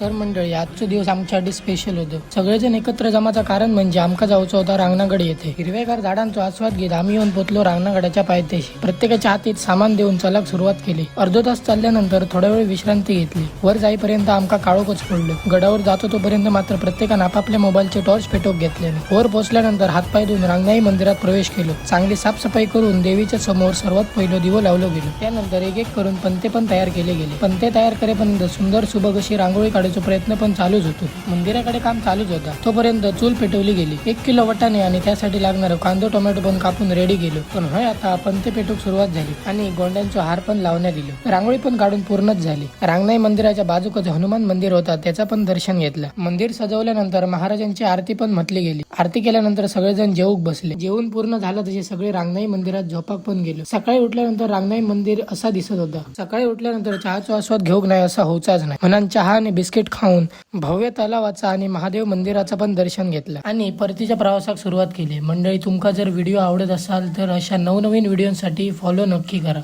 तर मंडळी आजचा दिवस आमच्यासाठी स्पेशल होतं. सगळेजण एकत्र जमाचं कारण म्हणजे आमका जाऊचा होता रांगणागड येथे. हिरवेगार झाडांचा आस्वाद घेत आम्ही येऊन पोचलो रांगणागडाच्या पायथ्याशी. प्रत्येकाच्या हातीत सामान देऊन चलाक सुरुवात केली. अर्धा तास चालल्यानंतर थोड्या वेळ विश्रांती घेतली. वर जाईपर्यंत आमका काळोखच पडलो. गडावर जातो तोपर्यंत मात्र प्रत्येकानं आपापल्या मोबाईलचे टॉर्च पेटोक घेतले वर पोहोचल्यानंतर हातपाय धुवून रांगणाई मंदिरात प्रवेश केलो. चांगली साफसफाई करून देवीच्या समोर सर्वात पहिलं दिवो लावलो गेलो. त्यानंतर एक एक करून पंते पण तयार केले गेले. पंते तयार करेपर्यंत सुंदर सुबक अशी रांगोळी काढून करण्याचा प्रयत्न पण चालूच होतो. मंदिराकडे काम चालूच होता. तोपर्यंत चूल पेटवली गेली. एक किलो वटाणे आणि त्यासाठी लागणार कांदो टोमॅटो पण कापून रेडी गेलो. पण होय आता पंते पेटूक सुरुवात झाली आणि गोंड्यांचा हार पण लावण्यात दिलो. रांगोळी पण काढून पूर्णच झाली. रांगणाई मंदिराच्या बाजूकच हनुमान मंदिर होता त्याचा पण दर्शन घेतलं. मंदिर सजवल्यानंतर महाराजांची आरती पण म्हटली गेली. आरती केल्यानंतर सगळेजण जेवूक बसले. जेवण पूर्ण झालं तसे सगळे रांगणाई मंदिरात झोपाक पण गेलो. सकाळी उठल्यानंतर रांगणाई मंदिर असा दिसत होता. सकाळी उठल्यानंतर चहाचा आस्वाद घेऊक नाही असा होचाच नाही. म्हणून चहा आणि बिस्किट खाऊन भव्य तलावाचा आणि महादेव मंदिराचा पण दर्शन घेतलं. आणि परतीच्या प्रवासाक सुरुवात केली. मंडळी तुमका जर व्हिडिओ आवडत असाल तर अशा नवनवीन व्हिडिओसाठी फॉलो नक्की करा.